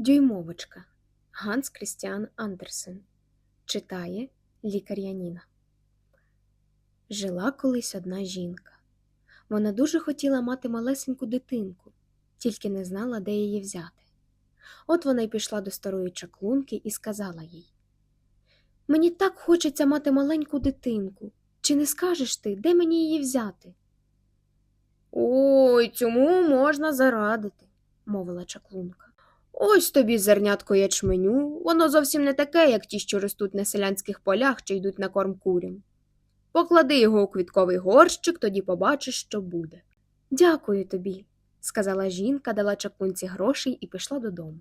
Дюймовочка Ганс Крістіан Андерсен читає лікар Яніна. Жила колись одна жінка. Вона дуже хотіла мати малесеньку дитинку, тільки не знала, де її взяти. От вона й пішла до старої чаклунки і сказала їй: Мені так хочеться мати маленьку дитинку. Чи не скажеш ти, де мені її взяти? Ой, цьому можна зарадити, мовила чаклунка. Ось тобі зернятко ячменю, воно зовсім не таке, як ті, що ростуть на селянських полях чи йдуть на корм курям. Поклади його у квітковий горщик, тоді побачиш, що буде. Дякую тобі, сказала жінка, дала чаклунці грошей і пішла додому.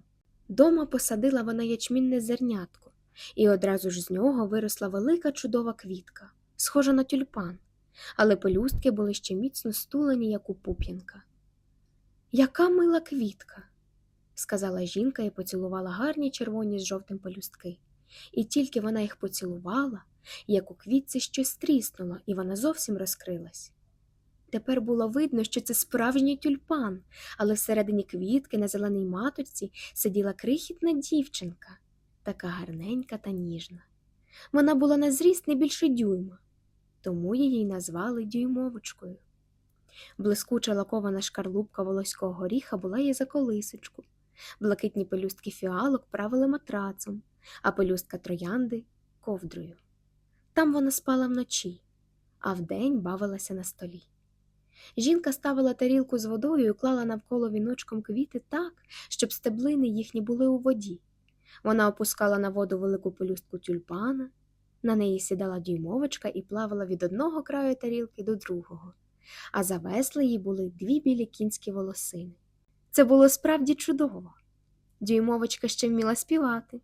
Дома посадила вона ячмінне зернятко, і одразу ж з нього виросла велика чудова квітка, схожа на тюльпан, але пелюстки були ще міцно стулені, як у пуп'янка. Яка мила квітка, сказала жінка і поцілувала гарні червоні з жовтим пелюстки. І тільки вона їх поцілувала, як у квітці щось тріснуло, і вона зовсім розкрилась. Тепер було видно, що це справжній тюльпан, але всередині квітки на зеленій маточці сиділа крихітна дівчинка, така гарненька та ніжна. Вона була на зріст не більше дюйма, тому її назвали дюймовочкою. Блискуча лакована шкарлупка волоського горіха була їй за колисочку, блакитні пелюстки фіалок правили матрацом, а пелюстка троянди ковдрою. Там вона спала вночі, а вдень бавилася на столі. Жінка ставила тарілку з водою і клала навколо віночком квіти так, щоб стеблини їхні були у воді. Вона опускала на воду велику пелюстку тюльпана, на неї сідала дюймовочка і плавала від одного краю тарілки до другого, а за весла їй були дві білі кінські волосини. Це було справді чудово. Дюймовочка ще вміла співати.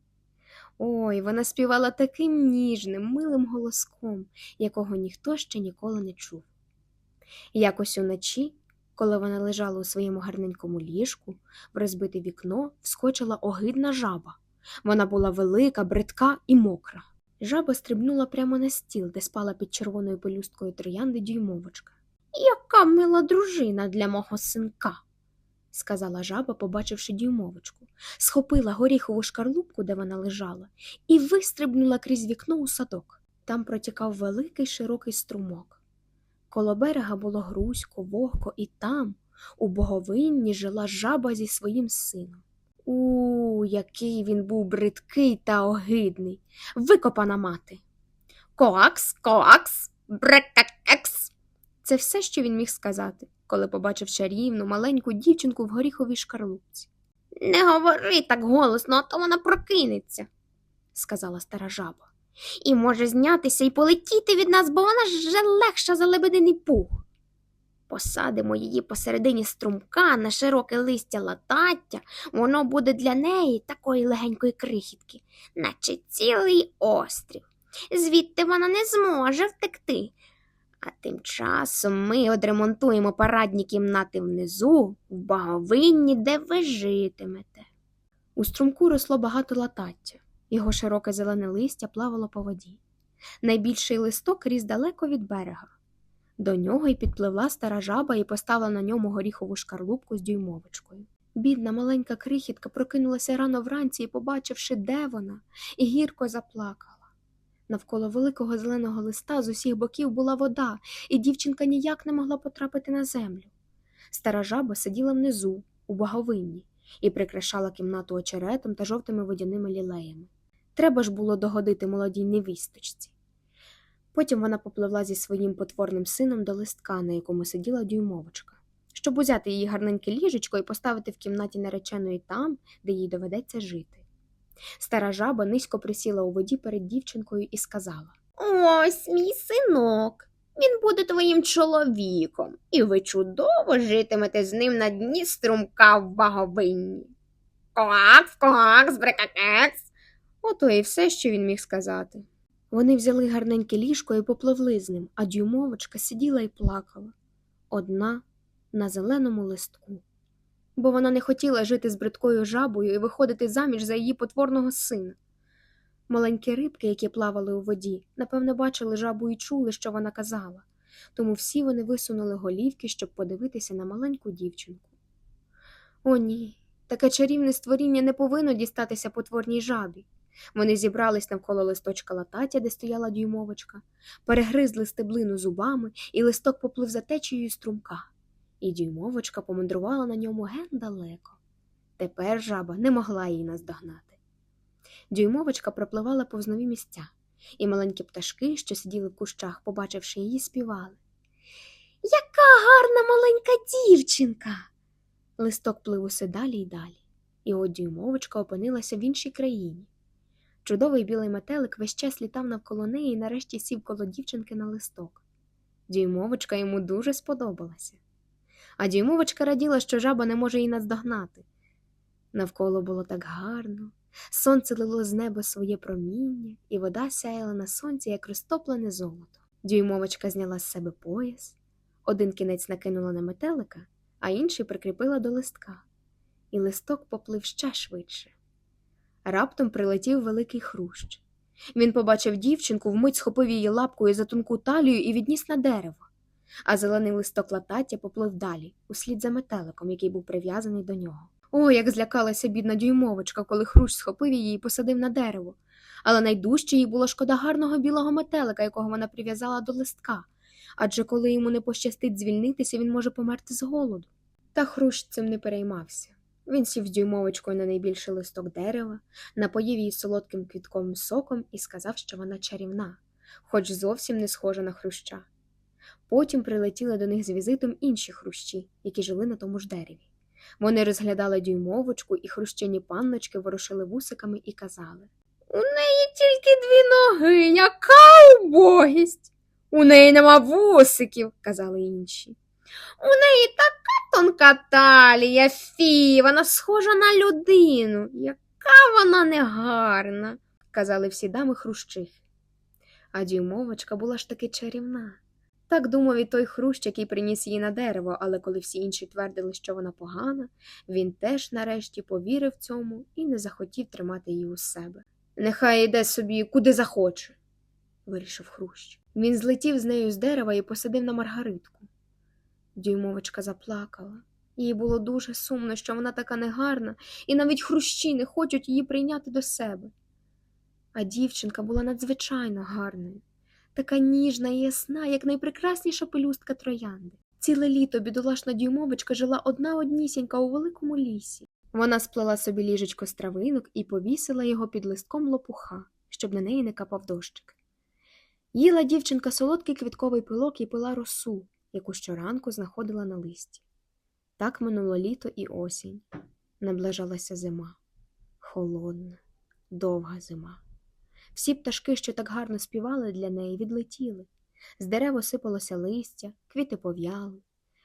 Ой, вона співала таким ніжним, милим голоском, якого ніхто ще ніколи не чув. Якось уночі, коли вона лежала у своєму гарненькому ліжку, в розбите вікно вскочила огидна жаба. Вона була велика, бридка і мокра. Жаба стрибнула прямо на стіл, де спала під червоною пелюсткою троянди дюймовочка. Яка мила дружина для мого синка, сказала жаба, побачивши дюймовочку, схопила горіхову шкарлупку, де вона лежала, і вистрибнула крізь вікно у садок. Там протікав великий широкий струмок. Коло берега було грузько, вогко, і там, у боговинні, жила жаба зі своїм сином. У, який він був бридкий та огидний, викопана мати. Коакс, коакс, брекакекс. Це все, що він міг сказати, коли побачив чарівну маленьку дівчинку в горіховій шкарлупці. Не говори так голосно, а то вона прокинеться, сказала стара жаба. І може знятися і полетіти від нас, бо вона ж легша за лебединий пух. Посадимо її посередині струмка на широке листя латаття, воно буде для неї такої легенької крихітки, наче цілий острів. Звідти вона не зможе втекти. А тим часом ми одремонтуємо парадні кімнати внизу, в баговинні, де ви житимете. У струмку росло багато латаття. Його широке зелене листя плавало по воді. Найбільший листок ріс далеко від берега. До нього й підпливла стара жаба і поставила на ньому горіхову шкарлупку з дюймовочкою. Бідна маленька крихітка прокинулася рано вранці і, побачивши, де вона, і гірко заплакала. Навколо великого зеленого листа з усіх боків була вода, і дівчинка ніяк не могла потрапити на землю. Стара жаба сиділа внизу, у баговинні, і прикрашала кімнату очеретом та жовтими водяними лілеями. Треба ж було догодити молодій невісточці. Потім вона попливла зі своїм потворним сином до листка, на якому сиділа дюймовочка, щоб узяти її гарненьке ліжечко і поставити в кімнаті нареченої там, де їй доведеться жити. Стара жаба низько присіла у воді перед дівчинкою і сказала Ось мій синок. Він буде твоїм чоловіком, і ви чудово житимете з ним на дні струмка в баговинні. Коакс, коакс, брекакекс. Ото і все, що він міг сказати. Вони взяли гарненьке ліжко і попливли з ним, а дюймовочка сиділа і плакала одна на зеленому листку. Бо вона не хотіла жити з бридкою жабою і виходити заміж за її потворного сина. Маленькі рибки, які плавали у воді, напевно, бачили жабу і чули, що вона казала, тому всі вони висунули голівки, щоб подивитися на маленьку дівчинку. О, ні, Таке чарівне створіння не повинно дістатися потворній жабі. Вони зібрались навколо листочка латаття, де стояла дюймовочка, перегризли стеблину зубами, і листок поплив за течією струмка. І дюймовочка помандрувала на ньому ген далеко. Тепер жаба не могла її наздогнати. Дюймовочка пропливала повз нові місця, і маленькі пташки, що сиділи в кущах, побачивши її, співали. Яка гарна маленька дівчинка. Листок плив усе далі й далі, і от дюймовочка опинилася в іншій країні. Чудовий білий метелик весь час літав навколо неї і нарешті сів коло дівчинки на листок. Дюймовочка йому дуже сподобалася. А дюймовочка раділа, що жаба не може її наздогнати. Навколо було так гарно, сонце лило з неба своє проміння, і вода сяяла на сонці, як розтоплене золото. Дюймовочка зняла з себе пояс, один кінець накинула на метелика, а інший прикріпила до листка, і листок поплив ще швидше. Раптом прилетів великий хрущ. Він побачив дівчинку, вмить схопив її лапкою за тонку талію і відніс на дерево, а зелений листок латаття поплив далі, услід за метеликом, який був прив'язаний до нього. О, як злякалася бідна дюймовочка, коли хрущ схопив її і посадив на дерево. Але найдужче їй було шкода гарного білого метелика, якого вона прив'язала до листка, адже коли йому не пощастить звільнитися, він може померти з голоду. Та хрущ цим не переймався. Він сів з дюймовочкою на найбільший листок дерева, напоїв її солодким квітковим соком і сказав, що вона чарівна, хоч зовсім не схожа на хруща. Потім прилетіли до них з візитом інші хрущі, які жили на тому ж дереві. Вони розглядали дюймовочку, і хрущені панночки ворушили вусиками і казали У неї тільки дві ноги, яка убогість. У неї нема вусиків, казали інші. У неї така тонка талія, фі, вона схожа на людину. Яка вона негарна, казали всі дами хрущихи. А дюймовочка була ж таки чарівна. Так думав і той хрущ, який приніс її на дерево, але коли всі інші твердили, що вона погана, він теж нарешті повірив цьому і не захотів тримати її у себе. Нехай йде собі куди захоче, вирішив хрущ. Він злетів з нею з дерева і посадив на маргаритку. Дюймовочка заплакала. Їй було дуже сумно, що вона така негарна, і навіть хрущі не хочуть її прийняти до себе. А дівчинка була надзвичайно гарною, така ніжна і ясна, як найпрекрасніша пелюстка троянди. Ціле літо бідолашна дюймовочка жила одна однісінька у великому лісі. Вона сплела собі ліжечко з травинок і повісила його під листком лопуха, щоб на неї не капав дощик. Їла дівчинка солодкий квітковий пилок і пила росу, яку щоранку знаходила на листі. Так минуло літо і осінь. Наближалася зима. Холодна, довга зима. Всі пташки, що так гарно співали для неї, відлетіли. З дерев осипалося листя, квіти пов'яли.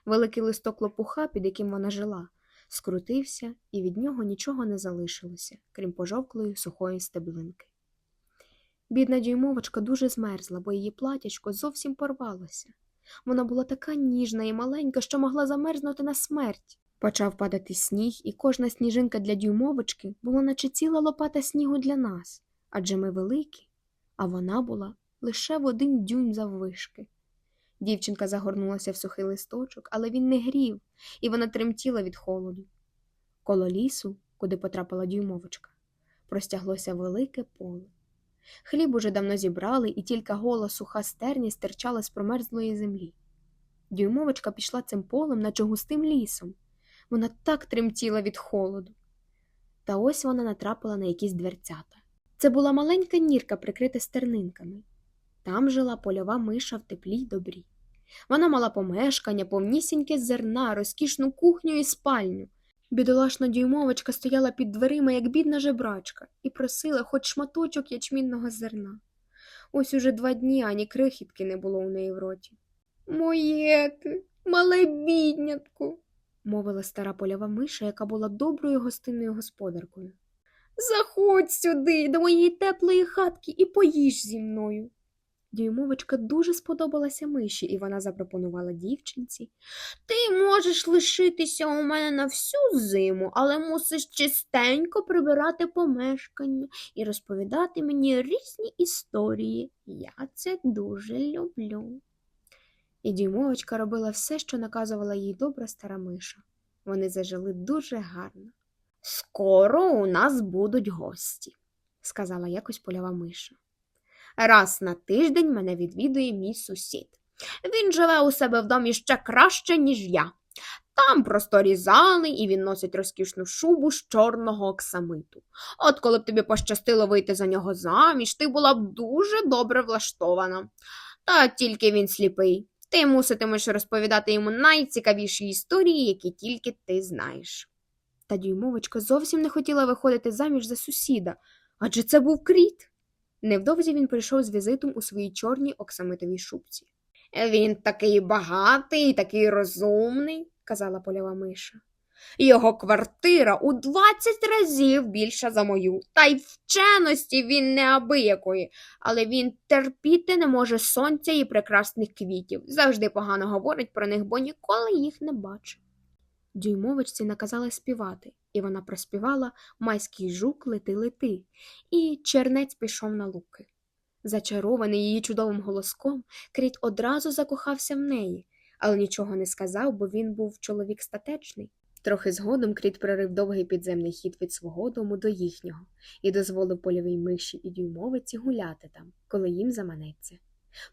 Великий листок лопуха, під яким вона жила, скрутився, і від нього нічого не залишилося, крім пожовклої сухої стеблинки. Бідна дюймовочка дуже змерзла, бо її платячко зовсім порвалося. Вона була така ніжна і маленька, що могла замерзнути на смерть. Почав падати сніг, і кожна сніжинка для дюймовочки була наче ціла лопата снігу для нас, адже ми великі, а вона була лише в один дюйм заввишки. Дівчинка загорнулася в сухий листочок, але він не грів, і вона тремтіла від холоду. Коло лісу, куди потрапила дюймовочка, простяглося велике поле. Хліб уже давно зібрали, і тільки гола суха стерня стирчала з промерзлої землі. Дюймовочка пішла цим полем, наче густим лісом. Вона так тремтіла від холоду. Та ось вона натрапила на якісь дверцята. Це була маленька нірка, прикрита стернинками. Там жила польова миша в теплі й добрі. Вона мала помешкання, повнісіньке зерна, розкішну кухню і спальню. Бідолашна дюймовочка стояла під дверима, як бідна жебрачка, і просила хоч шматочок ячмінного зерна. Ось уже два дні ані крихітки не було у неї в роті. Моє ти, мале біднятку, мовила стара польова миша, яка була доброю гостинною господаркою. Заходь сюди, до моєї теплої хатки, і поїж зі мною. Дюймовочка дуже сподобалася миші, і вона запропонувала дівчинці. Ти можеш лишитися у мене на всю зиму, але мусиш чистенько прибирати помешкання і розповідати мені різні історії. Я це дуже люблю. І дюймовочка робила все, що наказувала їй добра стара миша. Вони зажили дуже гарно. Скоро у нас будуть гості, сказала якось польова миша. Раз на тиждень мене відвідує мій сусід. Він живе у себе в домі ще краще, ніж я. Там просторі зали, і він носить розкішну шубу з чорного оксамиту. От коли б тобі пощастило вийти за нього заміж, ти була б дуже добре влаштована. Та тільки він сліпий. Ти муситимеш розповідати йому найцікавіші історії, які тільки ти знаєш. Та дюймовочка зовсім не хотіла виходити заміж за сусіда, адже це був кріт. Невдовзі він прийшов з візитом у своїй чорній оксамитовій шубці. Він такий багатий, такий розумний, казала польова миша. Його квартира у двадцять разів більша за мою, та й вченості він неабиякої, але він терпіти не може сонця і прекрасних квітів. Завжди погано говорить про них, бо ніколи їх не бачив. Дюймовичці наказали співати, і вона проспівала майський жук лети лети, і чернець пішов на луки. Зачарований її чудовим голоском, Кріт одразу закохався в неї, але нічого не сказав, бо він був чоловік статечний. Трохи згодом Кріт прорив довгий підземний хід від свого дому до їхнього і дозволив польовій миші і дюймовиці гуляти там, коли їм заманеться.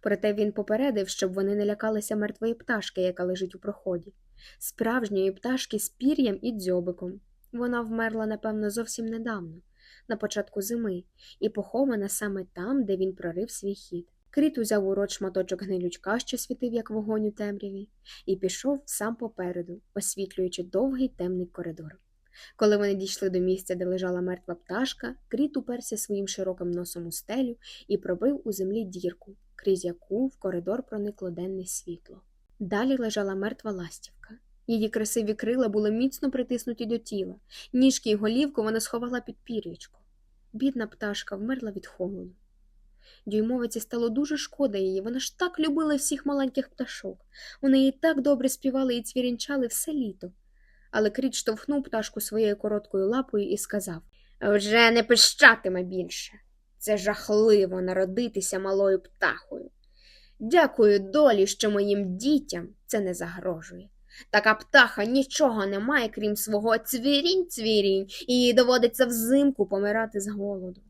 Проте він попередив, щоб вони не лякалися мертвої пташки, яка лежить у проході, справжньої пташки з пір'ям і дзьобиком. Вона вмерла, напевно, зовсім недавно, на початку зими, і похована саме там, де він прорив свій хід. Кріт узяв у рот шматочок гнилючка, що світив, як вогонь у темряві, і пішов сам попереду, освітлюючи довгий темний коридор. Коли вони дійшли до місця, де лежала мертва пташка, Кріт уперся своїм широким носом у стелю і пробив у землі дірку, крізь яку в коридор проникло денне світло. Далі лежала мертва ластівка. Її красиві крила були міцно притиснуті до тіла, ніжки й голівку вона сховала під пір'ячко. Бідна пташка вмерла від холоду. Дюймовиці стало дуже шкода її, вона ж так любила всіх маленьких пташок. Вони їй так добре співали і цвірінчали все літо. Але Кріт штовхнув пташку своєю короткою лапою і сказав Вже не пищатиме більше. Це жахливо народитися малою птахою. Дякую долі, що моїм дітям це не загрожує. Така птаха нічого не має, крім свого цвірінь-цвірінь, і їй доводиться взимку помирати з голоду.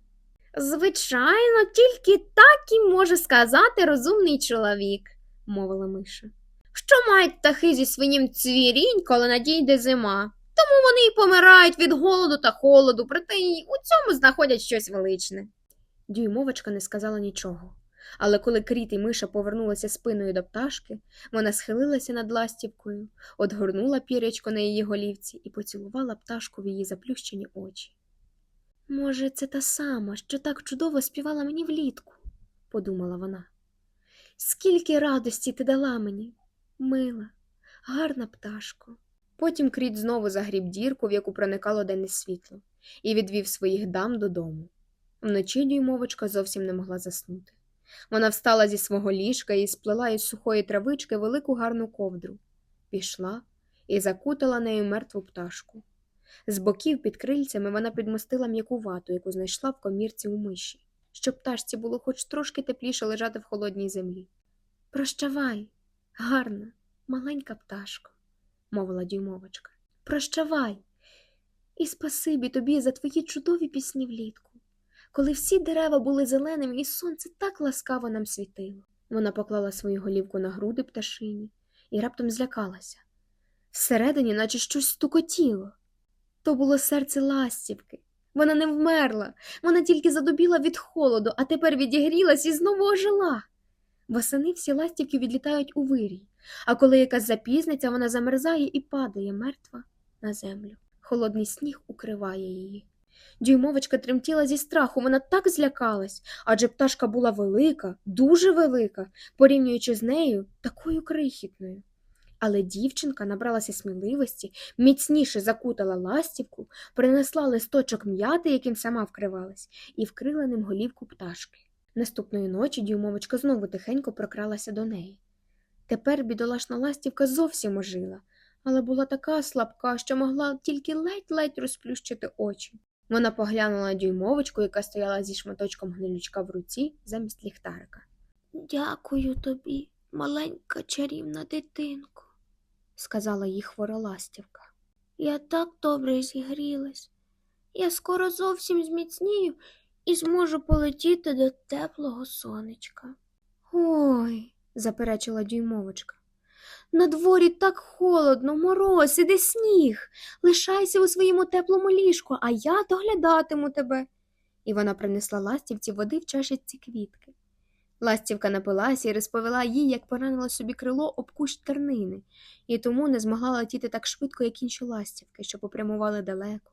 Звичайно, тільки так і може сказати розумний чоловік, мовила миша. Що мають птахи зі своїм цвірінь, коли надійде зима? Тому вони й помирають від голоду та холоду, проте й у цьому знаходять щось величне. Дюймовочка не сказала нічого. Але коли кріт і миша повернулися спиною до пташки, вона схилилася над ластівкою, одгорнула пірячко на її голівці і поцілувала пташку в її заплющені очі. Може, це та сама, що так чудово співала мені влітку, подумала вона. Скільки радості ти дала мені, мила, гарна пташко. Потім кріт знову загріб дірку, в яку проникало денне світло, і відвів своїх дам додому. Вночі дюймовочка зовсім не могла заснути. Вона встала зі свого ліжка і сплела із сухої травички велику гарну ковдру, пішла і закутала нею мертву пташку. З боків під крильцями вона підмостила м'яку вату, яку знайшла в комірці у миші, щоб пташці було хоч трошки тепліше лежати в холодній землі. Прощавай, гарна, маленька пташко, мовила дюймовочка. Прощавай. І спасибі тобі за твої чудові пісні влітку, коли всі дерева були зеленими, і сонце так ласкаво нам світило. Вона поклала свою голівку на груди пташині і раптом злякалася. Всередині, наче щось стукотіло. То було серце ластівки. Вона не вмерла, вона тільки задубіла від холоду, а тепер відігрілась і знову ожила. Восени всі ластівки відлітають у вирій, а коли якась запізниться, вона замерзає і падає мертва на землю. Холодний сніг укриває її. Дюймовочка тремтіла зі страху, вона так злякалась, адже пташка була велика, дуже велика, порівнюючи з нею такою крихітною. Але дівчинка набралася сміливості, міцніше закутала ластівку, принесла листочок м'яти, яким сама вкривалась, і вкрила ним голівку пташки. Наступної ночі дюймовочка знову тихенько прокралася до неї. Тепер бідолашна ластівка зовсім ожила, але була така слабка, що могла тільки ледь-ледь розплющити очі. Вона поглянула на дюймовочку, яка стояла зі шматочком гнилючка в руці замість ліхтарика. Дякую тобі, маленька чарівна дитинко, сказала їй хвора ластівка. Я так добре зігрілась. Я скоро зовсім зміцнію і зможу полетіти до теплого сонечка. Ой, заперечила дюймовочка. На дворі так холодно, мороз, іде сніг. Лишайся у своєму теплому ліжку, а я доглядатиму тебе. І вона принесла ластівці води в чашечці квітки. Ластівка напилася і розповіла їй, як поранила собі крило об кущ тернини, і тому не змогла летіти так швидко, як інші ластівки, що попрямували далеко,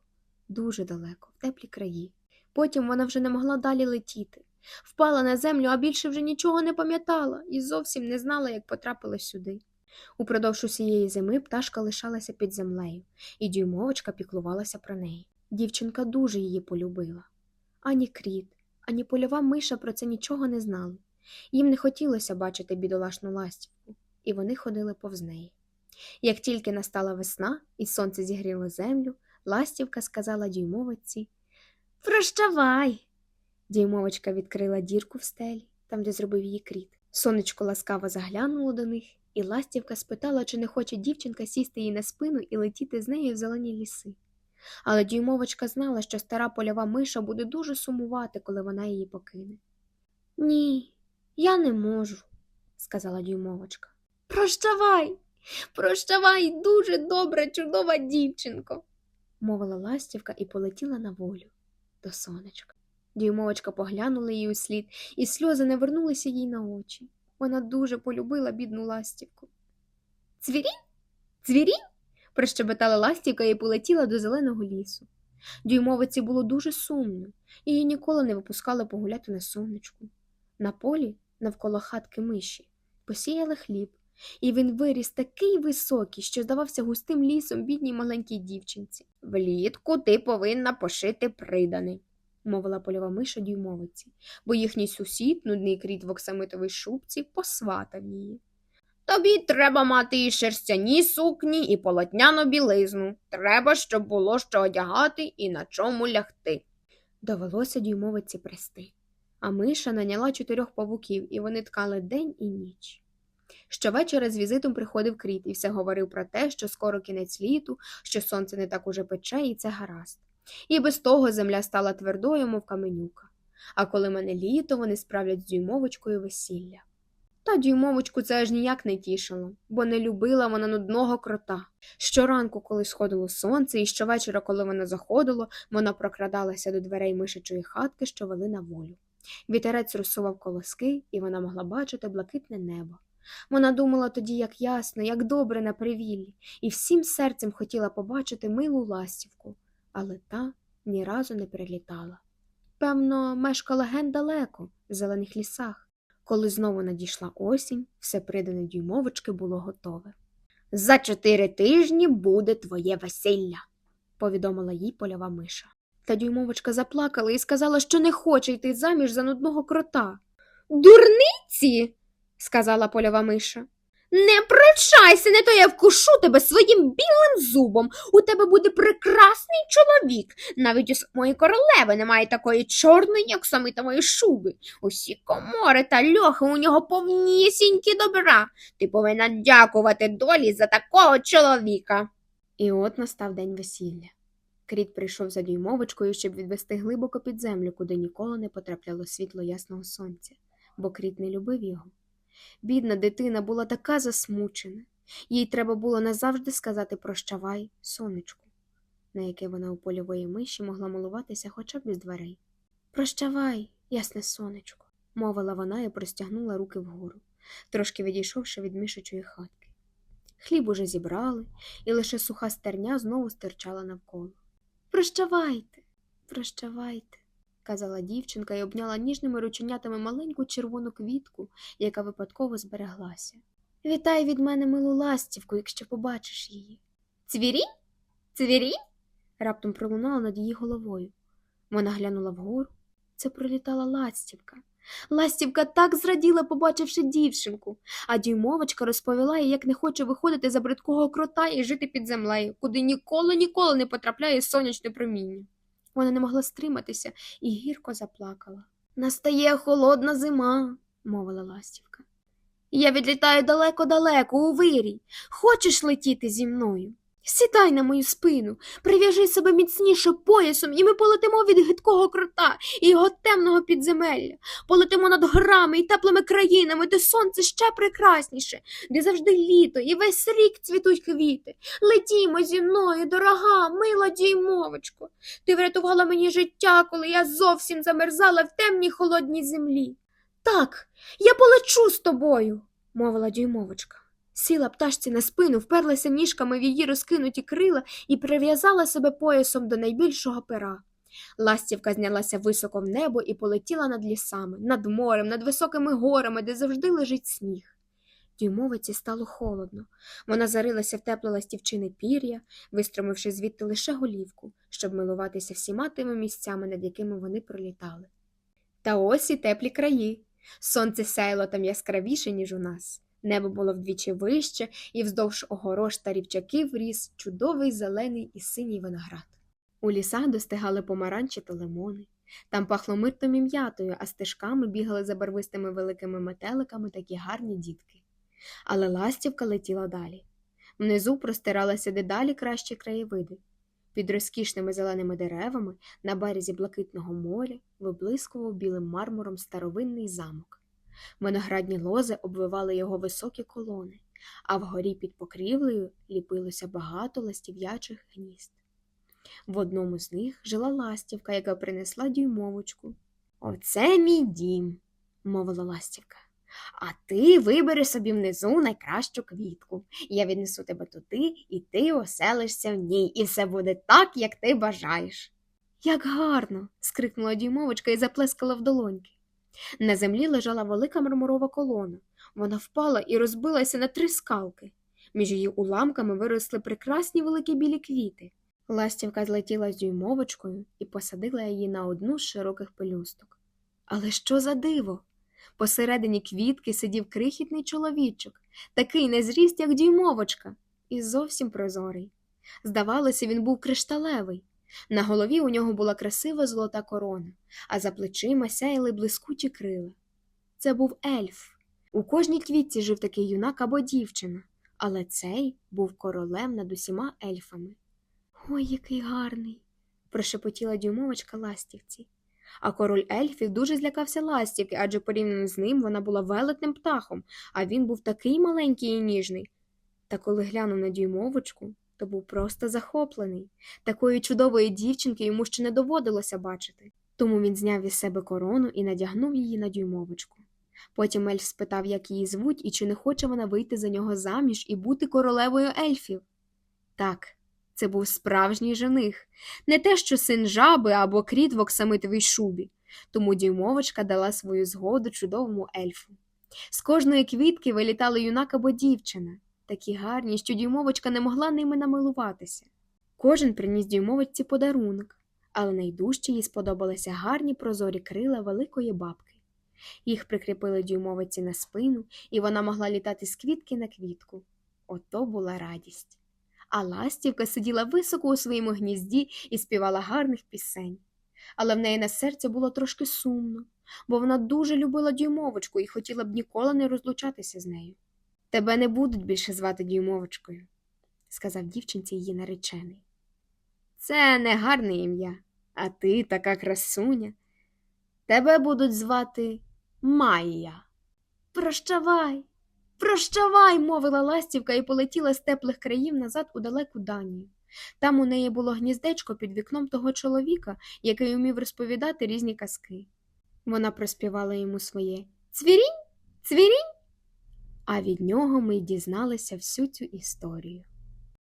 дуже далеко, в теплі краї. Потім вона вже не могла далі летіти. Впала на землю, а більше вже нічого не пам'ятала і зовсім не знала, як потрапила сюди. Упродовж усієї зими пташка лишалася під землею, і дюймовочка піклувалася про неї. Дівчинка дуже її полюбила. Ані кріт, ані польова миша про це нічого не знали. Їм не хотілося бачити бідолашну ластівку, і вони ходили повз неї. Як тільки настала весна і сонце зігріло землю, ластівка сказала дюймовиці Прощавай. Дюймовочка відкрила дірку в стелі, там, де зробив її кріт. Сонечко ласкаво заглянуло до них, і ластівка спитала, чи не хоче дівчинка сісти їй на спину і летіти з нею в зелені ліси. Але дюймовочка знала, що стара польова миша буде дуже сумувати, коли вона її покине. Ні, я не можу, сказала дюймовочка. Прощавай, прощавай, дуже добра, чудова дівчинко, мовила ластівка і полетіла на волю до сонечка. Дюймовочка поглянула їй у слід, і сльози не вернулися їй на очі. Вона дуже полюбила бідну ластівку. Цвірінь? Цвірінь? прощебетала ластівка і полетіла до зеленого лісу. Дюймовиці було дуже сумно, її ніколи не випускали погуляти на сонечку. На полі, навколо хатки миші, посіяли хліб, і він виріс такий високий, що здавався густим лісом бідній маленькій дівчинці. Влітку ти повинна пошити придани, мовила польова миша дюймовиці, бо їхній сусід, нудний кріт в оксамитовій шубці, посватав її. Тобі треба мати і шерстяні сукні, і полотняну білизну. Треба, щоб було що одягати і на чому лягти. Довелося дюймовиці прести. А миша наняла чотирьох павуків, і вони ткали день і ніч. Щовечора з візитом приходив кріт і все говорив про те, що скоро кінець літу, що сонце не так уже пече, і це гаразд. І без того земля стала твердою, мов каменюка. А коли мене літо, вони справлять з дюймовочкою весілля. Та дюймовочку це аж ніяк не тішило, бо не любила вона нудного крота. Щоранку, коли сходило сонце, і щовечора, коли воно заходило, вона прокрадалася до дверей мишачої хатки, що вели на волю. Вітерець розсував колоски, і вона могла бачити блакитне небо. Вона думала тоді, як ясно, як добре на привіллі, і всім серцем хотіла побачити милу ластівку, але та ні разу не прилітала. Певно, мешкала ген далеко, в зелених лісах. Коли знову надійшла осінь, все придане дюймовочки було готове. За чотири тижні буде твоє весілля, повідомила їй польова миша. Та дюймовочка заплакала і сказала, що не хоче йти заміж за нудного крота. Дурниці, сказала польова миша. Не причайся, не то я вкушу тебе своїм білим зубом. У тебе буде прекрасний чоловік. Навіть у самої королеви немає такої чорної, як самитової шуби. Усі комори та льохи у нього повнісінькі добра. Ти повинна дякувати долі за такого чоловіка. І от настав день весілля. Кріт прийшов за дюймовочкою, щоб відвести глибоко під землю, куди ніколи не потрапляло світло ясного сонця, бо кріт не любив його. Бідна дитина була така засмучена, їй треба було назавжди сказати прощавай, сонечку, на яке вона у польової миші могла малуватися хоча б без дверей. Прощавай, ясне сонечко, мовила вона і простягнула руки вгору, трошки відійшовши від мишачої хатки. Хліб уже зібрали, і лише суха стерня знову стирчала навколо. Прощавайте, прощавайте казала дівчинка і обняла ніжними рученятами маленьку червону квітку, яка випадково збереглася. Вітай від мене милу ластівку, якщо побачиш її. Цвірінь? Цвірінь? раптом пролунала над її головою. Вона глянула вгору. Це пролітала ластівка. Ластівка так зраділа, побачивши дівчинку, а дюймовочка розповіла їй, як не хоче виходити за бридкого крота і жити під землею, куди ніколи ніколи не потрапляє сонячне проміння. Вона не могла стриматися і гірко заплакала. Настає холодна зима, мовила ластівка. Я відлітаю далеко-далеко у вирій. Хочеш летіти зі мною? Сідай на мою спину, прив'яжи себе міцніше поясом, і ми полетимо від гидкого крота і його темного підземелля. Полетимо над горами і теплими країнами, де сонце ще прекрасніше, де завжди літо і весь рік цвітуть квіти. Летімо зі мною, дорога, мила діймовочко. Ти врятувала мені життя, коли я зовсім замерзала в темній холодній землі. Так, я полечу з тобою, мовила дюймовочка. Сіла пташці на спину, вперлася ніжками в її розкинуті крила і прив'язала себе поясом до найбільшого пера. Ластівка знялася високо в небо і полетіла над лісами, над морем, над високими горами, де завжди лежить сніг. Дюймовиці стало холодно. Вона зарилася в тепле ластівчине пір'я, вистромивши звідти лише голівку, щоб милуватися всіма тими місцями, над якими вони пролітали. Та ось і теплі краї. Сонце сяяло там яскравіше, ніж у нас. Небо було вдвічі вище, і вздовж огорож та рівчаків ріс чудовий зелений і синій виноград. У лісах достигали помаранчі та лимони. Там пахло миртом і м'ятою, а стежками бігали за барвистими великими метеликами такі гарні дітки. Але ластівка летіла далі. Внизу простиралися дедалі кращі краєвиди. Під розкішними зеленими деревами на березі блакитного моря виблискував білим мармуром старовинний замок. Виноградні лози обвивали його високі колони, а вгорі під покрівлею ліпилося багато ластів'ячих гнізд. В одному з них жила ластівка, яка принесла дюймовочку. Оце мій дім, мовила ластівка. А ти вибери собі внизу найкращу квітку. Я віднесу тебе туди, і ти оселишся в ній, і все буде так, як ти бажаєш. Як гарно. скрикнула дюймовочка і заплескала в долоньки. На землі лежала велика мармурова колона. Вона впала і розбилася на три скалки. Між її уламками виросли прекрасні великі білі квіти. Ластівка злетіла з дюймовочкою і посадила її на одну з широких пелюсток. Але що за диво? Посередині квітки сидів крихітний чоловічок, такий незріст, як дюймовочка, і зовсім прозорий. Здавалося, він був кришталевий. На голові у нього була красива золота корона, а за плечима сяяли блискучі крила. Це був ельф. У кожній квітці жив такий юнак або дівчина, але цей був королем над усіма ельфами. Ой, який гарний, прошепотіла дюймовочка ластівці. А король ельфів дуже злякався ластівки, адже порівняно з ним вона була велетним птахом, а він був такий маленький і ніжний. Та коли глянув на дюймовочку, то був просто захоплений. Такої чудової дівчинки йому ще не доводилося бачити. Тому він зняв із себе корону і надягнув її на дюймовочку. Потім ельф спитав, як її звуть і чи не хоче вона вийти за нього заміж і бути королевою ельфів. Так, це був справжній жених, не те, що син жаби або кріт в оксамитовій шубі, тому дюймовочка дала свою згоду чудовому ельфу. З кожної квітки вилітали юнак або дівчина, такі гарні, що дюймовочка не могла ними намилуватися. Кожен приніс дюймовочці подарунок, але найдужче їй сподобалися гарні прозорі крила великої бабки. Їх прикріпили дюймовиці на спину, і вона могла літати з квітки на квітку. Ото була радість. А ластівка сиділа високо у своєму гнізді і співала гарних пісень. Але в неї на серці було трошки сумно, бо вона дуже любила дюймовочку і хотіла б ніколи не розлучатися з нею. Тебе не будуть більше звати дюймовочкою, сказав дівчинці її наречений. Це не гарне ім'я, а ти така красуня. Тебе будуть звати Майя. Прощавай, прощавай, мовила ластівка і полетіла з теплих країв назад у далеку Данію. Там у неї було гніздечко під вікном того чоловіка, який умів розповідати різні казки. Вона проспівала йому своє Цвірінь, цвірінь. А від нього ми й дізналися всю цю історію.